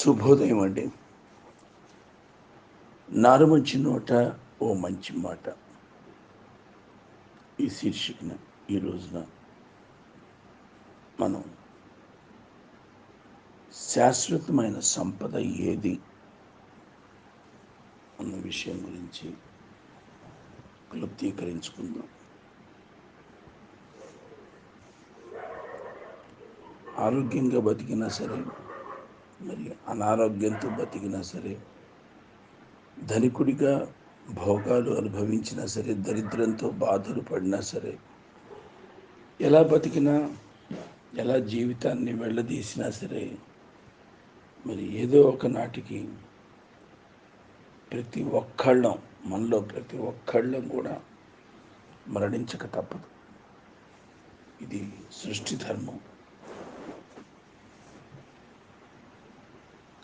శుభోదయం అండి. నారు మంచి నోట ఓ మంచి మాట. ఈ శీర్షికన ఈ రోజున మనం శాశ్వతమైన సంపద ఏది అన్న విషయం గురించి క్లుప్తీకరించుకుందాం. ఆరోగ్యంగా బతికినా సరే మరి అనారోగ్యంతో బతికినా సరే ధనికుడిగా భోగాలు అనుభవించినా సరే దరిద్రంతో బాధలు పడినా సరే ఎలా బతికినా ఎలా జీవితాన్ని వెళ్ళదీసినా సరే మరి ఏదో ఒక నాటికి ప్రతి ఒక్కళ్ళం మనలో ప్రతి ఒక్కళ్ళం కూడా మరణించక తప్పదు. ఇది సృష్టి ధర్మం.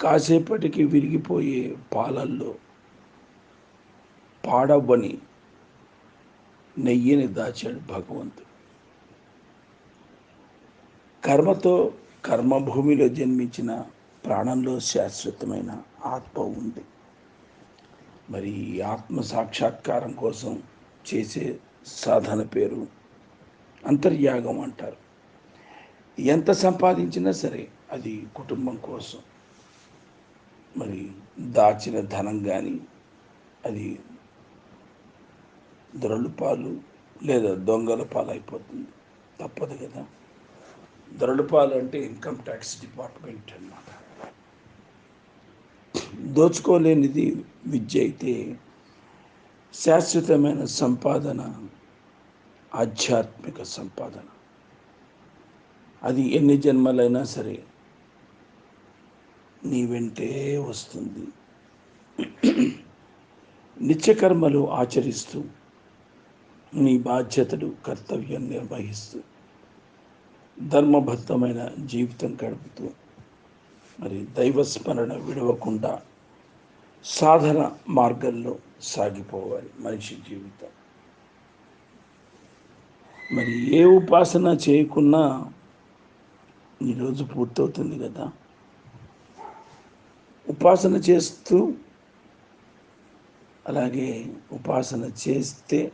కాసేపటికి విరిగిపోయే పాలల్లో పాడవ్వని నెయ్యిని దాచాడు భగవంతుడు. కర్మతో కర్మభూమిలో జన్మించిన ప్రాణంలో శాశ్వతమైన ఆత్మ ఉంది. మరి ఈ ఆత్మ సాక్షాత్కారం కోసం చేసే సాధన పేరు అంతర్యాగం అంటారు. ఎంత సంపాదించినా సరే అది కుటుంబం కోసం. మరి దాచిన ధనం కానీ అది దొరలు పాలు లేదా దొంగల పాలు అయిపోతుంది. తప్పదు కదా. దొరలు పాలు అంటే ఇన్కమ్ ట్యాక్స్ డిపార్ట్మెంట్ అన్నమాట. దోచుకోలేనిది విద్య అయితే శాశ్వతమైన సంపాదన ఆధ్యాత్మిక సంపాదన. అది ఎన్ని జన్మలైనా సరే నీ వెంటే వస్తుంది. నిత్యకర్మలు ఆచరిస్తూ నీ బాధ్యతలు కర్తవ్యం నిర్వహిస్తూ ధర్మబద్ధమైన జీవితం గడుపుతూ మరి దైవస్మరణ విడవకుండా సాధన మార్గంలో సాగిపోవాలి మనిషి జీవితం. మరి ఏ ఉపాసన చేయకున్నా ఈరోజు పూర్తవుతుంది కదా. ఉపాసన చేస్తూ అలాగే ఉపాసన చేస్తే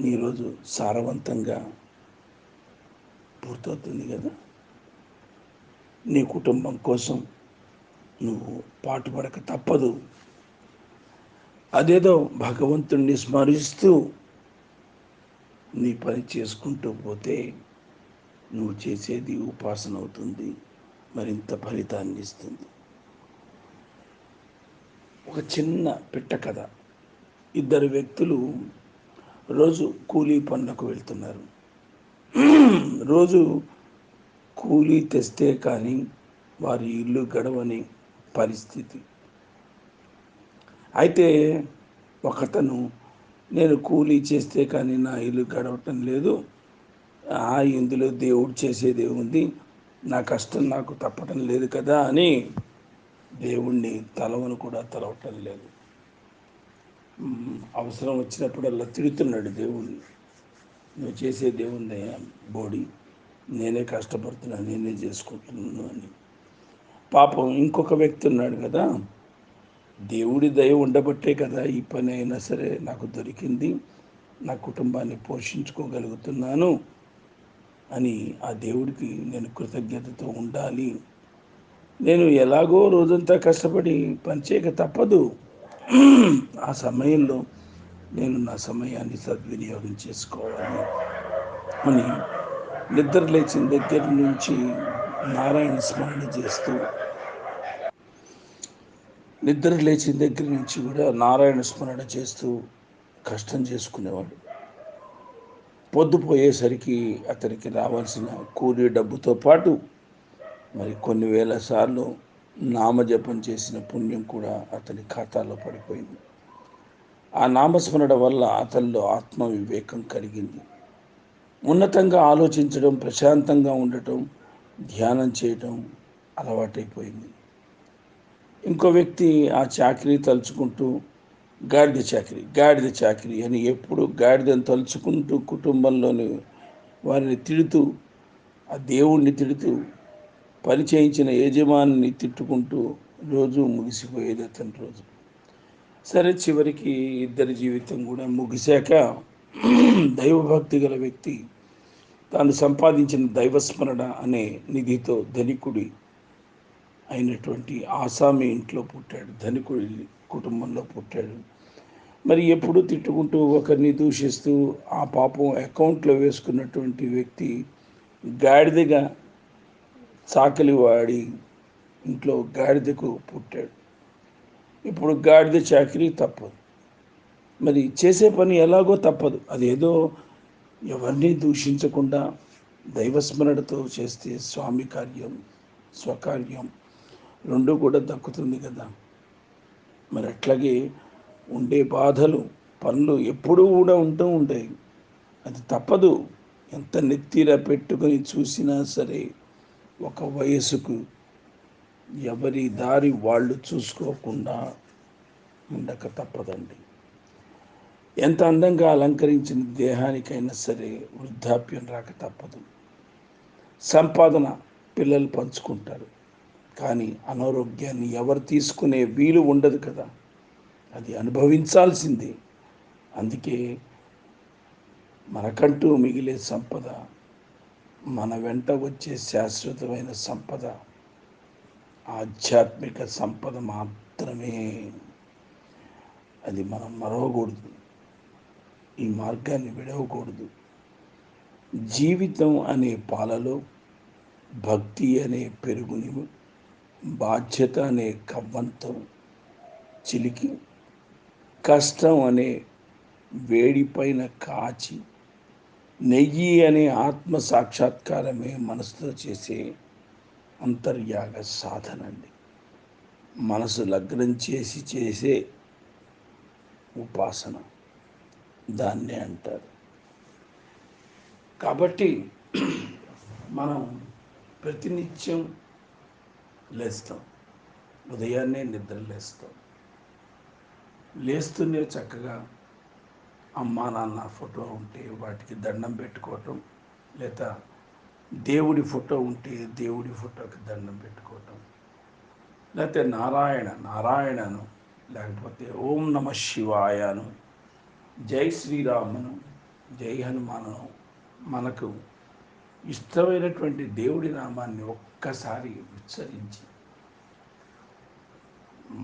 ఈరోజు సారవంతంగా పూర్తవుతుంది కదా. నీ కుటుంబం కోసం నువ్వు పాటుపడక తప్పదు. అదేదో భగవంతుణ్ణి స్మరిస్తూ నీ పని చేసుకుంటూ పోతే నువ్వు చేసేది ఉపాసన అవుతుంది మరింత ఫలితాన్ని ఇస్తుంది. ఒక చిన్న పిట్ట కథ. ఇద్దరు వ్యక్తులు రోజు కూలీ పనులకు వెళ్తున్నారు. రోజు కూలీ తెస్తే కానీ వారి ఇల్లు గడవని పరిస్థితి. అయితే ఒకతను నేను కూలీ చేస్తే కానీ నా ఇల్లు గడవటం లేదు. ఆ ఇందులో దేవుడు చేసేదే ఉంది నా కష్టం నాకు తప్పటం లేదు కదా అని దేవుణ్ణి తలవను కూడా తలవటం లేదు. అవసరం వచ్చినప్పుడల్లా తిడుతున్నాడు దేవుణ్ణి. నువ్వు చేసే దేవుణ్ణి బోడి. నేనే కష్టపడుతున్నా నేనే చేసుకుంటున్నాను అని. పాపం ఇంకొక వ్యక్తి ఉన్నాడు కదా. దేవుడి దయ ఉండబట్టే కదా ఈ పని అయినా సరే నాకు దొరికింది. నా కుటుంబాన్ని పోషించుకోగలుగుతున్నాను అని ఆ దేవుడికి నేను కృతజ్ఞతతో ఉండాలి. నేను ఎలాగో రోజంతా కష్టపడి పనిచేయక తప్పదు. ఆ సమయంలో నేను నా సమయాన్ని సద్వినియోగం చేసుకోవాలి అని నిద్ర లేచిన దగ్గర నుంచి నారాయణ స్మరణ చేస్తూ నిద్ర లేచిన దగ్గర నుంచి కూడా నారాయణ స్మరణ చేస్తూ కష్టం చేసుకునేవాడు. పొద్దుపోయేసరికి అతనికి రావాల్సిన కూలీ డబ్బుతో పాటు మరి కొన్ని వేల సార్లు నామజపం చేసిన పుణ్యం కూడా అతని ఖాతాలో పడిపోయింది. ఆ నామస్మరణ వల్ల అతనిలో ఆత్మ వివేకం కలిగింది. ఉన్నతంగా ఆలోచించడం ప్రశాంతంగా ఉండటం ధ్యానం చేయటం అలవాటైపోయింది. ఇంకో వ్యక్తి ఆ చాకరీ తలుచుకుంటూ గాడిద చాకరీ గాడిద చాకరీ అని ఎప్పుడు గాడిదను తలుచుకుంటూ కుటుంబంలోని వారిని తిడుతూ ఆ దేవుణ్ణి తిడుతూ పని చేయించిన యజమానిని తిట్టుకుంటూ రోజు ముగిసిపోయేది అతని రోజు. సరే చివరికి ఇద్దరి జీవితం కూడా ముగిశాక దైవభక్తి గల వ్యక్తి తాను సంపాదించిన దైవస్మరణ అనే నిధితో ధనికుడి అయినటువంటి ఆసామి ఇంట్లో పుట్టాడు. ధనికుడి కుటుంబంలో పుట్టాడు. మరి ఎప్పుడు తిట్టుకుంటూ ఒకరిని దూషిస్తూ ఆ పాపం అకౌంట్లో వేసుకున్నటువంటి వ్యక్తి గాడిదగా చాకలి వాడి ఇంట్లో గాడిదకు పుట్టాడు. ఇప్పుడు గాడిద చాకరీ తప్పదు. మరి చేసే పని ఎలాగో తప్పదు. అదేదో ఎవరిని దూషించకుండా దైవస్మరణతో చేస్తే స్వామి కార్యం స్వకార్యం రెండు కూడా దక్కుతుంది కదా. మరి అట్లాగే ఉండే బాధలు పనులు ఎప్పుడూ కూడా ఉంటూ ఉంటాయి. అది తప్పదు. ఎంత నెత్తిలా పెట్టుకొని చూసినా సరే ఒక వయసుకు ఎవరి దారి వాళ్ళు చూసుకోకుండా ఉండక తప్పదండి. ఎంత అందంగా అలంకరించిన దేహానికైనా సరే వృద్ధాప్యం రాక తప్పదు. సంపాదన పిల్లలు పంచుకుంటారు. కానీ అనారోగ్యాన్ని ఎవరు తీసుకునే వీలు ఉండదు కదా. అది అనుభవించాల్సిందే. అందుకే మనకంటూ మిగిలే సంపద మన వెంట వచ్చే శాశ్వతమైన సంపద ఆధ్యాత్మిక సంపద మాత్రమే. అది మనం మరవకూడదు. ఈ మార్గాన్ని విడవకూడదు. జీవితం అనే పాలలో భక్తి అనే పెరుగుని బాధ్యత అనే కవ్వంతో చిలికి కష్టం అనే వేడిపైన కాచి నెయ్యి అనే ఆత్మ సాక్షాత్కారమే మనసుతో చేసే అంతర్యాగ సాధన అండి. మనసు లగ్నం చేసి చేసే ఉపాసన. దాన్నే అంటారు. కాబట్టి మనం ప్రతినిత్యం లేస్తాం. ఉదయాన్నే నిద్ర లేస్తాం. లేస్తూనే చక్కగా అమ్మా నాన్న ఫోటో ఉంటే వాటికి దండం పెట్టుకోవటం లేదా దేవుడి ఫోటో ఉంటే దేవుడి ఫోటోకి దండం పెట్టుకోవటం లేకపోతే నారాయణ నారాయణను లేకపోతే ఓం నమ శివాయను జై శ్రీరామును జై హనుమాను మనకు ఇష్టమైనటువంటి దేవుడి నామాన్ని ఒక్కసారి ఉచ్చరించి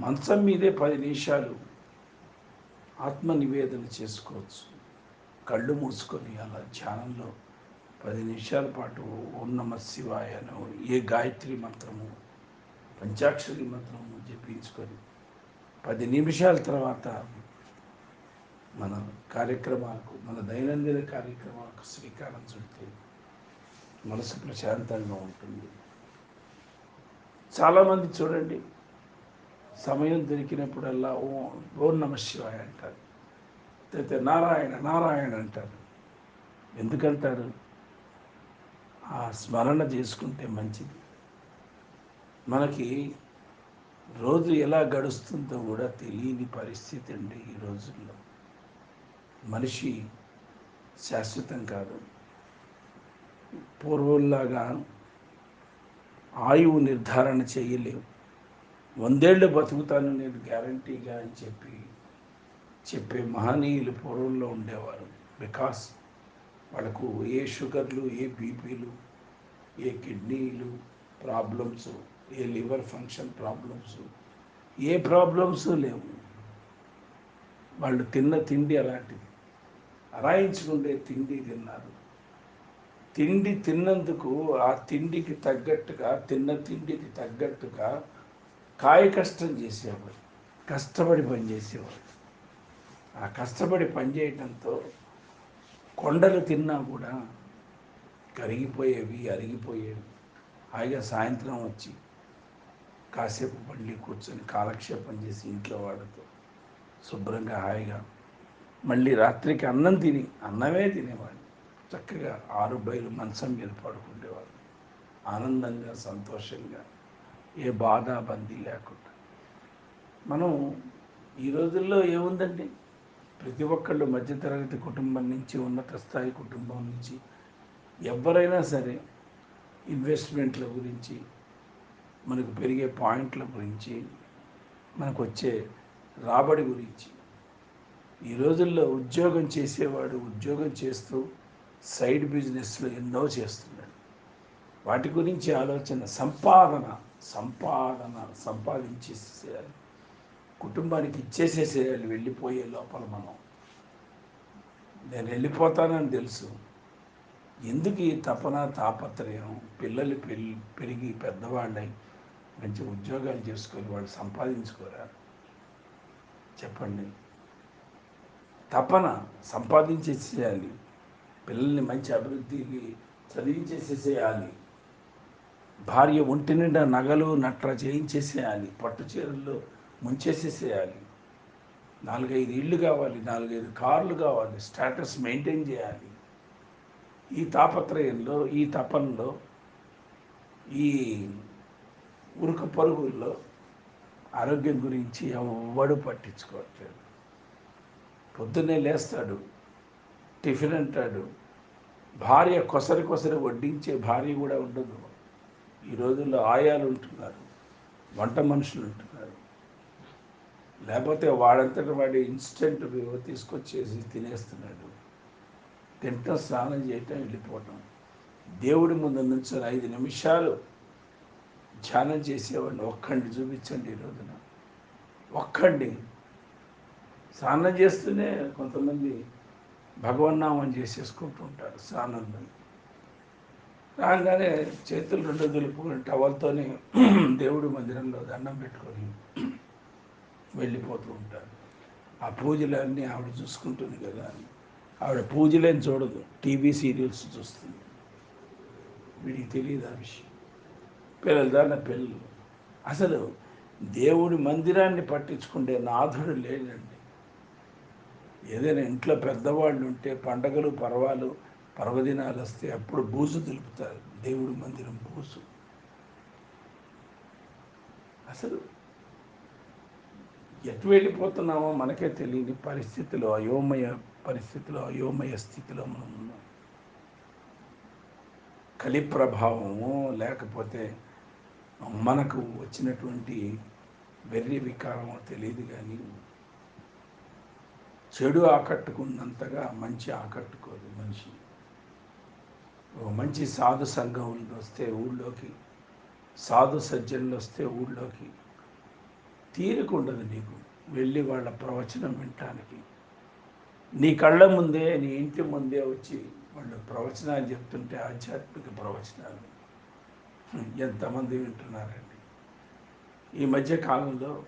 మంచం మీదే పది నిమిషాలు ఆత్మ నివేదన చేసుకోవచ్చు. కళ్ళు మూసుకొని అలా ధ్యానంలో పది నిమిషాల పాటు ఓం నమ శివాయను ఏ గాయత్రి మంత్రము పంచాక్షరి మంత్రము జపించుకొని పది నిమిషాల తర్వాత మన కార్యక్రమాలకు మన దైనందిన కార్యక్రమాలకు శ్రీకారం చుడితే మనసు ప్రశాంతంగా ఉంటుంది. చాలామంది చూడండి సమయం దొరికినప్పుడల్లా ఓ ఓం నమ శివాయ అంటారు. అయితే నారాయణ నారాయణ అంటారు. ఎందుకంటారు? ఆ స్మరణ చేసుకుంటే మంచిది. మనకి రోజు ఎలా గడుస్తుందో కూడా తెలియని పరిస్థితి అండి ఈ రోజుల్లో. మనిషి శాశ్వతం కాదు. పూర్వంలాగా ఆయువు నిర్ధారణ చేయలేవు. వందేళ్ళు బతుకుతాను నేను గ్యారంటీగా అని చెప్పి చెప్పే మహనీయులు పూర్వంలో ఉండేవారు. బికాస్ వాళ్ళకు ఏ షుగర్లు ఏ బీపీలు ఏ కిడ్నీలు ప్రాబ్లమ్స్ ఏ లివర్ ఫంక్షన్ ప్రాబ్లమ్స్ ఏ ప్రాబ్లమ్స్ లేవు. వాళ్ళు తిన్న తిండి అలాంటిది. అరాయించుకుండే తిండి తిన్నారు. తిండి తిన్నందుకు ఆ తిండికి తగ్గట్టుగా తిన్న తిండికి తగ్గట్టుగా కాయ కష్టం చేసేవాడు కష్టపడి పనిచేసేవాడు ఆ కష్టపడి పని చేయడంతో కొండలు తిన్నా కూడా కరిగిపోయేవి అరిగిపోయేవి. హాయిగా సాయంత్రం వచ్చి కాసేపు మళ్ళీ కూర్చొని కాలక్షేపం చేసి ఇంట్లో వాడుతూ శుభ్రంగా హాయిగా మళ్ళీ రాత్రికి అన్నం తిని అన్నమే తినేవాడు చక్కగా ఆరు బయలు మంచం మీద పడుకుండేవాడు ఆనందంగా సంతోషంగా. ఏ బాధ బందీ లేకుండా. మనం ఈ రోజుల్లో ఏముందండి? ప్రతి ఒక్కళ్ళు మధ్యతరగతి కుటుంబం నుంచి ఉన్నత స్థాయి కుటుంబం నుంచి ఎవరైనా సరే ఇన్వెస్ట్మెంట్ల గురించి మనకు పెరిగే పాయింట్ల గురించి మనకు వచ్చే రాబడి గురించి ఈ రోజుల్లో ఉద్యోగం చేసేవాడు ఉద్యోగం చేస్తూ సైడ్ బిజినెస్లు ఎన్నో చేస్తున్నాడు. వాటి గురించి ఆలోచన సంపాదన సంపాదన సంపాదించేసేయాలి. కుటుంబానికి ఇచ్చేసేసేయాలి వెళ్ళిపోయే లోపల మనం. నేను వెళ్ళిపోతానని తెలుసు. ఎందుకు ఈ తపన తాపత్రయం? పిల్లలు పెళ్ళి పెరిగి పెద్దవాళ్ళై మంచి ఉద్యోగాలు చేసుకొని వాళ్ళు సంపాదించుకోరా? చెప్పండి. తపన సంపాదించేసేయాలి. పిల్లల్ని మంచి అభివృద్ధికి చదివించేసేసేయాలి. భార్య ఒంటి నిండా నగలు నట్ర చేయించేసేయాలి పట్టు చీరల్లో ముంచేసేసేయాలి. నాలుగైదు ఇళ్ళు కావాలి నాలుగైదు కార్లు కావాలి స్టేటస్ మెయింటైన్ చేయాలి. ఈ తాపత్రయంలో ఈ తపంలో ఈ ఉరుకు పరుగుల్లో ఆరోగ్యం గురించి ఎవ్వడు పట్టించుకోవట్లేదు. పొద్దున్నే లేస్తాడు టిఫిన్ అంటాడు. భార్య కొసరి కొసరి వడ్డించే భార్య కూడా ఉండదు. ఈ రోజుల్లో ఆయాలు ఉంటున్నారు వంట మనుషులు ఉంటున్నారు. లేకపోతే వాడంతట వాడి ఇన్స్టెంట్ తీసుకొచ్చేసి తినేస్తున్నాడు. తింటం స్నానం చేయటం వెళ్ళిపోవటం. దేవుడి ముందు నుంచి ఐదు నిమిషాలు ధ్యానం చేసేవాడిని ఒక్కండి చూపించండి ఈ రోజున. ఒక్కండి స్నానం చేస్తూనే కొంతమంది భగవన్నామం చేసేసుకుంటూ ఉంటారు స్నానంలో. రాగానే చేతులు రెండు దులుపుకొని టవల్తోనే దేవుడి మందిరంలో దండం పెట్టుకొని వెళ్ళిపోతూ ఉంటారు. ఆ పూజలన్నీ ఆవిడ చూసుకుంటుంది కదా అని. ఆవిడ పూజలేం చూడదు టీవీ సీరియల్స్ చూస్తుంది. వీడికి తెలియదు ఆ విషయం. పిల్లలు దాని పిల్లలు. అసలు దేవుడి మందిరాన్ని పట్టించుకుంటే నాథుడు లేడండి. ఏదైనా ఇంట్లో పెద్దవాళ్ళు ఉంటే పండగలు పర్వాలు పర్వదినాలు వస్తే అప్పుడు బూజు తెలుపుతారు. దేవుడు మందిరం బూజు. అసలు ఎటు వెళ్ళిపోతున్నామో మనకే తెలియని పరిస్థితిలో అయోమయ పరిస్థితిలో అయోమయ స్థితిలో మనం ఉన్నాం. కలి ప్రభావము లేకపోతే మనకు వచ్చినటువంటి వెర్రి వికారమో తెలియదు కానీ చెడు ఆకట్టుకున్నంతగా మంచి ఆకట్టుకోదు మనిషిని మంచి సాధు సంఘం వస్తే ఊళ్ళోకి సాధు సజ్జనులు వస్తే ఊళ్ళోకి. తీరుకుండదు నీకు వెళ్ళి వాళ్ళ ప్రవచనం వినటానికి. నీ కళ్ళ ముందే నీ ఇంటి ముందే వచ్చి వాళ్ళు ప్రవచనాలు చెప్తుంటే ఆధ్యాత్మిక ప్రవచనాలు. ఎంతమంది వింటున్నారండి. ఈ మధ్య కాలంలో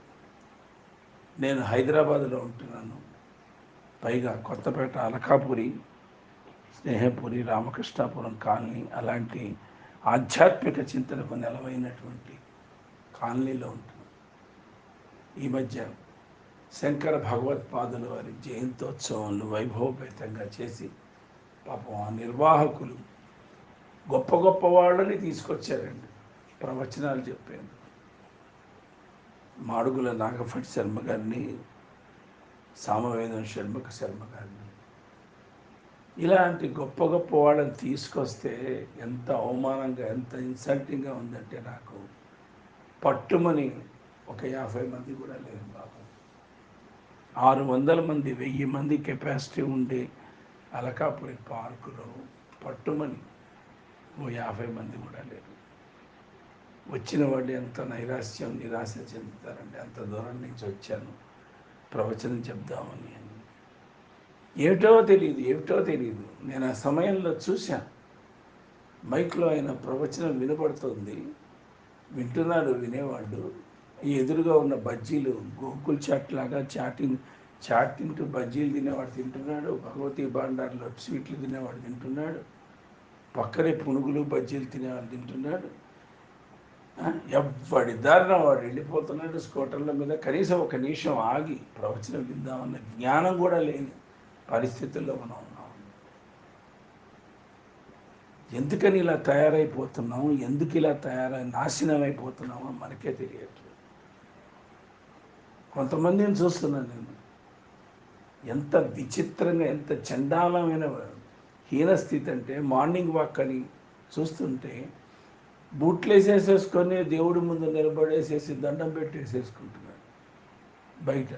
నేను హైదరాబాద్లో ఉంటున్నాను. పైగా కొత్తపేట అలకాపురి స్నేహపురి రామకృష్ణాపురం కాలనీ అలాంటి ఆధ్యాత్మిక చింతనకు నెలవైనటువంటి కాలనీలో ఉంటుంది. ఈ మధ్య శంకర భగవత్పాదుల వారి జయంతోత్సవాలను వైభవపేతంగా చేసి పాపం ఆ నిర్వాహకులు గొప్ప గొప్ప వాళ్ళని తీసుకొచ్చారండి. ప్రవచనాలు చెప్పాను మాడుగుల నాగఫట్ శర్మ గారిని సామవేదం షణ్ముఖ శర్మ గారిని ఇలాంటి గొప్ప గొప్ప వాళ్ళని తీసుకొస్తే ఎంత అవమానంగా ఎంత ఇన్సల్టింగ్గా ఉందంటే నాకు పట్టుమని ఒక యాభై మంది కూడా లేరు బాబు. ఆరు వందల మంది వెయ్యి మంది కెపాసిటీ ఉండే అలకాపురి పార్కులో పట్టుమని ఓ యాభై మంది కూడా లేరు. వచ్చిన వాళ్ళు ఎంత నైరాశ్యం నిరాశ చెందుతారంటే అంత దూరం నుంచి వచ్చాను. ప్రవచనం చెప్దామని అని ఏమిటో తెలియదు ఏమిటో తెలియదు నేను ఆ సమయంలో చూశాను మైక్లో ఆయన ప్రవచనం వినపడుతుంది. వింటున్నాడు వినేవాడు. ఎదురుగా ఉన్న బజ్జీలు గోకుల్ చాట్ లాగా చాటింగ్ చాట్ తింటూ బజ్జీలు తినేవాడు తింటున్నాడు. భగవతి భాండార్లో స్వీట్లు తినేవాడు తింటున్నాడు. పక్కనే పునుగులు బజ్జీలు తినేవాడు తింటున్నాడు. ఎవడి దారిన వాడు వెళ్ళిపోతున్నాడు. స్కూటర్ల మీద కనీసం ఒక నిమిషం ఆగి ప్రవచనం విందామన్న జ్ఞానం కూడా లేని పరిస్థితుల్లో మనం ఉన్నాం. ఎందుకని ఇలా తయారైపోతున్నాము ఎందుకు ఇలా తయారై నాశనం అయిపోతున్నామో మనకే తెలియట్లేదు. కొంతమందిని చూస్తున్నాను నేను. ఎంత విచిత్రంగా ఎంత చండాలమైన హీనస్థితి అంటే మార్నింగ్ వాక్ అని చూస్తుంటే బూట్లు వేసేసేసుకొని దేవుడి ముందు నిలబడేసేసి దండం పెట్టేసేసుకుంటున్నాడు బయట.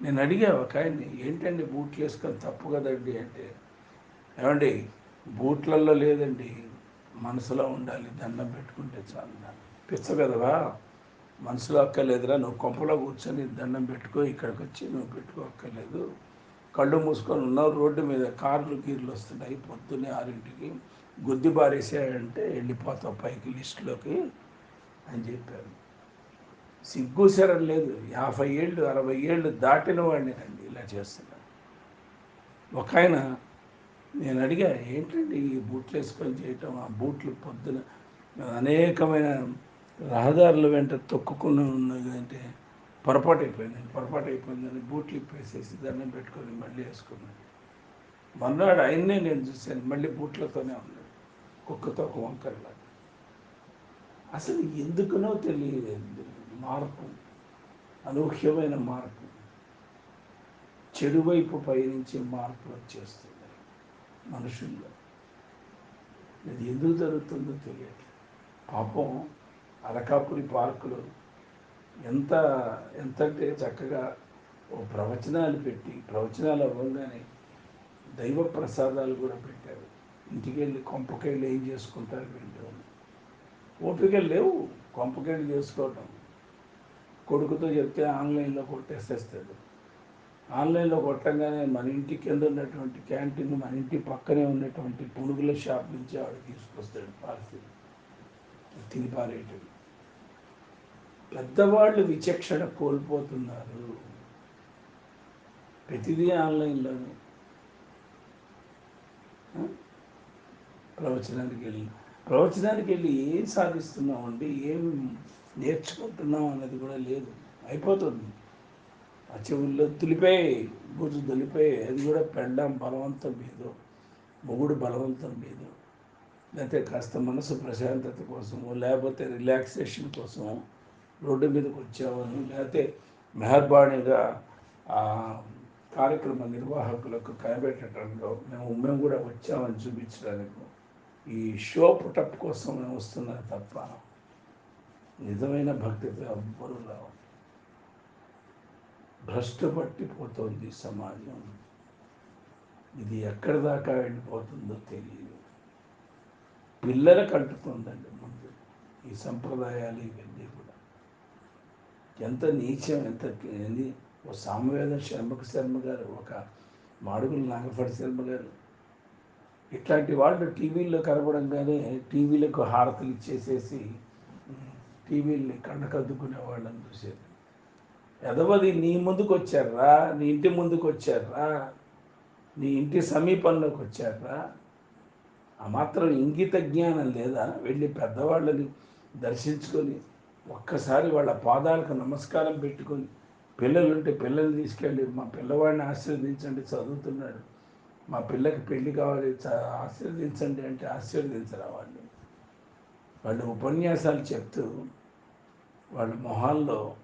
నేను అడిగా ఒక ఆయన్ని ఏంటండి బూట్లు వేసుకొని తప్పు కదండి? అంటే ఏమండి బూట్లలో లేదండి మనసులో ఉండాలి దండం పెట్టుకుంటే చాలు. పిచ్చ కదవా మనసులో అక్కర్లేదురా నువ్వు కొంపలో కూర్చొని దండం పెట్టుకో ఇక్కడికి వచ్చి నువ్వు పెట్టుకో అక్కర్లేదు. కళ్ళు మూసుకొని ఉన్నావు రోడ్డు మీద కార్లు గీర్లు వస్తున్నాయి పొద్దున్నే ఆరింటికి గుద్ది బారేసాయంటే వెళ్ళిపోతావు పైకి లిస్టులోకి అని చెప్పారు. సిగ్గుసరం లేదు. యాభై ఏళ్ళు అరవై ఏళ్ళు దాటిన వాడిని రండి ఇలా చేస్తున్నాను ఒక ఆయన నేను అడిగా ఏంటండి ఈ బూట్లు వేసుకొని చేయటం? ఆ బూట్లు పొద్దున అనేకమైన రహదారుల వెంట తొక్కుకుని ఉన్నది అంటే పొరపాటు అయిపోయిందండి పొరపాటు అయిపోయిందని బూట్లు ఇప్పేసేసి దండం పెట్టుకొని మళ్ళీ వేసుకున్నాను మర్నాడు ఆయన్నే నేను చూశాను మళ్ళీ బూట్లతోనే ఉన్నాడు. కుక్కతో ఒక వంకరలాగా. అసలు ఎందుకునో తెలియలేదు. మార్పు అనూహ్యమైన మార్పు చెడువైపు పయనించే మార్పు వచ్చేస్తుంది మనుషుల్లో. ఇది ఎందుకు జరుగుతుందో తెలియదు పాపం అరకాపురి పార్కులో ఎంత ఎంతంటే చక్కగా ఓ ప్రవచనాలు పెట్టి ప్రవచనాలు అవ్వగానే దైవ ప్రసాదాలు కూడా పెట్టారు. ఇంటికి వెళ్ళి కొంపకెళ్ళి ఏం చేసుకుంటారు వీళ్ళు ఓపికలు లేవు. కొంపకెళ్ళి చేసుకోవటం. కొడుకుతో చెప్తే ఆన్లైన్లో కొట్టేసేస్తాడు. ఆన్లైన్లో కొట్టంగానే మన ఇంటి కింద ఉన్నటువంటి క్యాంటీన్ మన ఇంటి పక్కనే ఉన్నటువంటి పునుగుల షాప్ నుంచి ఆవిడ తీసుకొస్తాడు పార్సిల్. తిని పారేయటం. పెద్దవాళ్ళు విచక్షణ కోల్పోతున్నారు. ప్రతిదీ ఆన్లైన్లోనే. ప్రవచనానికి వెళ్ళి ప్రవచనానికి వెళ్ళి ఏం సాధిస్తున్నామండి? ఏం నేర్చుకుంటున్నాం అన్నది కూడా లేదు. అయిపోతుంది. ఆ చెవుల్లో తులిపోయి గుర్తు తులిపోయి అది కూడా పెళ్ళం బలవంతం లేదు మొగుడు బలవంతం లేదు లేకపోతే కాస్త మనసు ప్రశాంతత కోసము లేకపోతే రిలాక్సేషన్ కోసము రోడ్డు మీదకి వచ్చామని లేకపోతే మెహర్బాణిగా ఆ కార్యక్రమ నిర్వాహకులకు కనిపెట్టడంలో మేము మేము కూడా వచ్చామని చూపించడానికి ఈ షో పుటప్ కోసం మేము వస్తున్నాం తప్ప నిజమైన భక్తితో ఎవ్వరూ రావు భ్రష్టపట్టిపోతోంది సమాజం. ఇది ఎక్కడి దాకా వెళ్ళిపోతుందో తెలియదు. పిల్లలకు అంటుతుందండి ముందు. ఈ సంప్రదాయాలు ఇవన్నీ కూడా. ఎంత నీచం ఎంత ఓ సామవేద శర్మక శర్మ గారు ఒక మాడుగుల నాగపడి శర్మ గారు. ఇట్లాంటి వాళ్ళు టీవీల్లో కనబడంగానే టీవీలకు హారతలు ఇచ్చేసేసి టీవీల్ని కండకద్దుకునే వాళ్ళని చూసేది. ఎదవది నీ ముందుకు వచ్చారా నీ ఇంటి ముందుకు వచ్చారా నీ ఇంటి సమీపంలోకి వచ్చారా ఆ మాత్రం ఇంగిత జ్ఞానం లేదా వెళ్ళి పెద్దవాళ్ళని దర్శించుకొని ఒక్కసారి వాళ్ళ పాదాలకు నమస్కారం పెట్టుకొని పిల్లలు ఉంటే పిల్లల్ని తీసుకెళ్ళి మా పిల్లవాడిని ఆశీర్వదించండి చదువుతున్నాడు. మా పిల్లకి పెళ్ళి కావాలి ఆశీర్వదించండి అంటే ఆశీర్వదించరా వాళ్ళు? వాళ్ళు ఉపన్యాసాలు చెప్తూ వాళ్ళ మొహాల్లో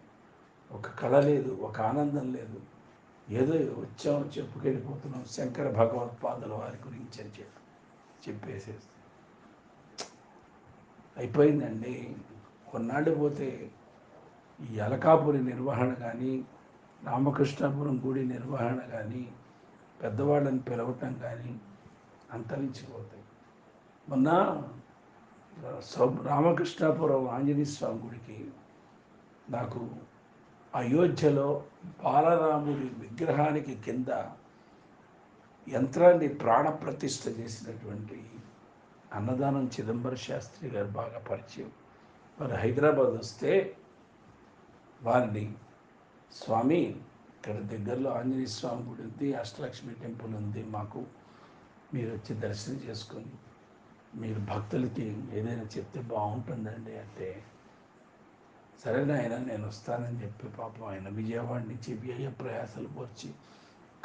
ఒక కళ లేదు ఒక ఆనందం లేదు. ఏదో వచ్చాం చెప్పుకెళ్ళిపోతున్నాం శంకర భగవత్పాదుల వారి గురించి అని చెప్పి చెప్పేసేసి. అయిపోయిందండి. కొన్నాళ్ళు పోతే ఈ అలకాపురి నిర్వహణ కానీ రామకృష్ణాపురం గుడి నిర్వహణ కానీ పెద్దవాళ్ళని పిలవటం కానీ అంతరించిపోతాయి. మొన్న రామకృష్ణాపురం ఆంజనేయ స్వామి గుడికి నాకు అయోధ్యలో బాలరాముడి విగ్రహానికి కింద యంత్రాన్ని ప్రాణప్రతిష్ఠ చేసినటువంటి అన్నదానం చిదంబర శాస్త్రి గారు బాగా పరిచయం. వారు హైదరాబాద్ వస్తే వారిని స్వామి ఇక్కడ దగ్గరలో ఆంజనేయ స్వామి గుడి ఉంది అష్టలక్ష్మి టెంపుల్ ఉంది మాకు మీరు వచ్చి దర్శనం చేసుకొని మీరు భక్తులకి ఏదైనా చెప్తే బాగుంటుందండి అంటే సరే నాయన నేను వస్తానని చెప్పి పాపం ఆయన విజయవాడ నుంచి వ్యయ ప్రయాసాలు వచ్చి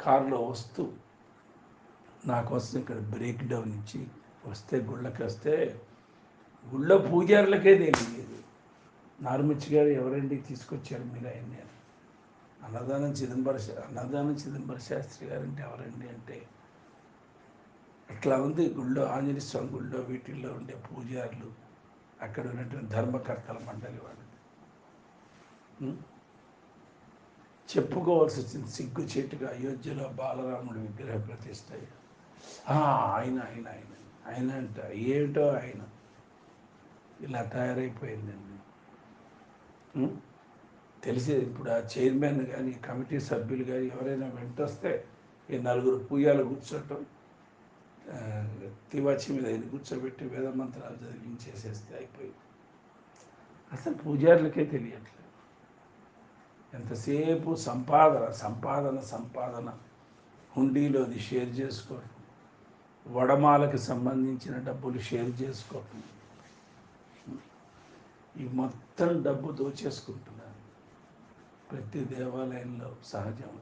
కారులో వస్తూ నా కోసం ఇక్కడ బ్రేక్ డౌన్ ఇచ్చి వస్తే గుళ్ళకి వస్తే గుళ్ళో పూజారులకే తెలియదు. నార్మిచ్చి గారు ఎవరండి తీసుకొచ్చారు మీరు ఆయన్ని అన్నదానం చిదంబర అన్నదానం చిదంబర శాస్త్రి గారు అంటే ఎవరండి అంటే ఇట్లా ఉంది గుళ్ళో ఆంజనేయ స్వామి గుళ్ళో వీటిల్లో ఉండే పూజారులు అక్కడ ఉన్నటువంటి ధర్మకర్తల మండలి వాళ్ళు. చెప్పుకోవాల్సి వచ్చింది సిగ్గు చేటుగా అయోధ్యలో బాలరాముడి విగ్రహ ప్రతిష్ట ఆయన ఆయన ఆయన. ఆయన అంట ఏమిటో ఆయన? ఇలా తయారైపోయిందండి. తెలిసేది ఇప్పుడు ఆ చైర్మన్ కానీ కమిటీ సభ్యులు కానీ ఎవరైనా వెంటొస్తే ఈ నలుగురు పూయాలు కూర్చోటం తివాచి మీద ఆయన కూర్చోబెట్టి వేద మంత్రాలు చదివించేసేస్తే అయిపోయింది. అసలు పూజారులకే తెలియట్లేదు. ఎంతసేపు సంపాదన సంపాదన సంపాదన హుండీలోది షేర్ చేసుకోవటం. వడమాలకి సంబంధించిన డబ్బులు షేర్ చేసుకోవటం. ఈ మొత్తం డబ్బు దోచేసుకుంటున్నారు. ప్రతి దేవాలయంలో సహజం.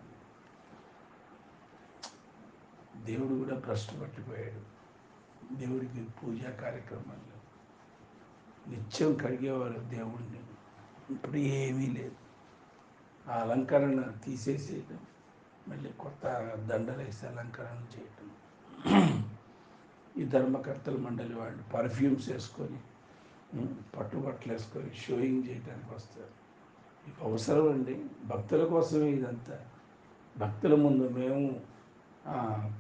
దేవుడు కూడా భ్రష్టు పట్టిపోయాడు. దేవుడికి పూజా కార్యక్రమాల్లో నిత్యం కడిగేవారు దేవుడిని. ఇప్పుడు ఏమీ లేదు. ఆ అలంకరణ తీసేసేయటం మళ్ళీ కొత్త దండలేసి అలంకరణ చేయటం. ఈ ధర్మకర్తల మండలి వాళ్ళు పర్ఫ్యూమ్స్ వేసుకొని పట్టుబట్టలు వేసుకొని షోయింగ్ చేయడానికి వస్తారు. ఇవి అవసరం అండి. భక్తుల కోసమే ఇదంతా. భక్తుల ముందు మేము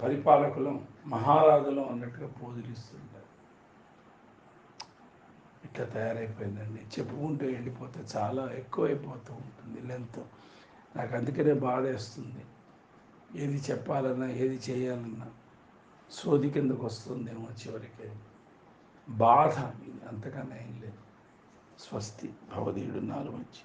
పరిపాలకులం మహారాజులం అన్నట్టుగా పోజులు ఇట్లా తయారైపోయిందండి. చెప్పుకుంటూ వెళ్ళిపోతే చాలా ఎక్కువైపోతూ ఉంటుంది లెంత్ నాకు అందుకనే బాధేస్తుంది. ఏది చెప్పాలన్నా ఏది చేయాలన్నా సోది కిందకు వస్తుందేమో చివరికి. బాధ అంతకన్నా ఏం లేదు. స్వస్తి భవదీయుడు నాలుగు వచ్చి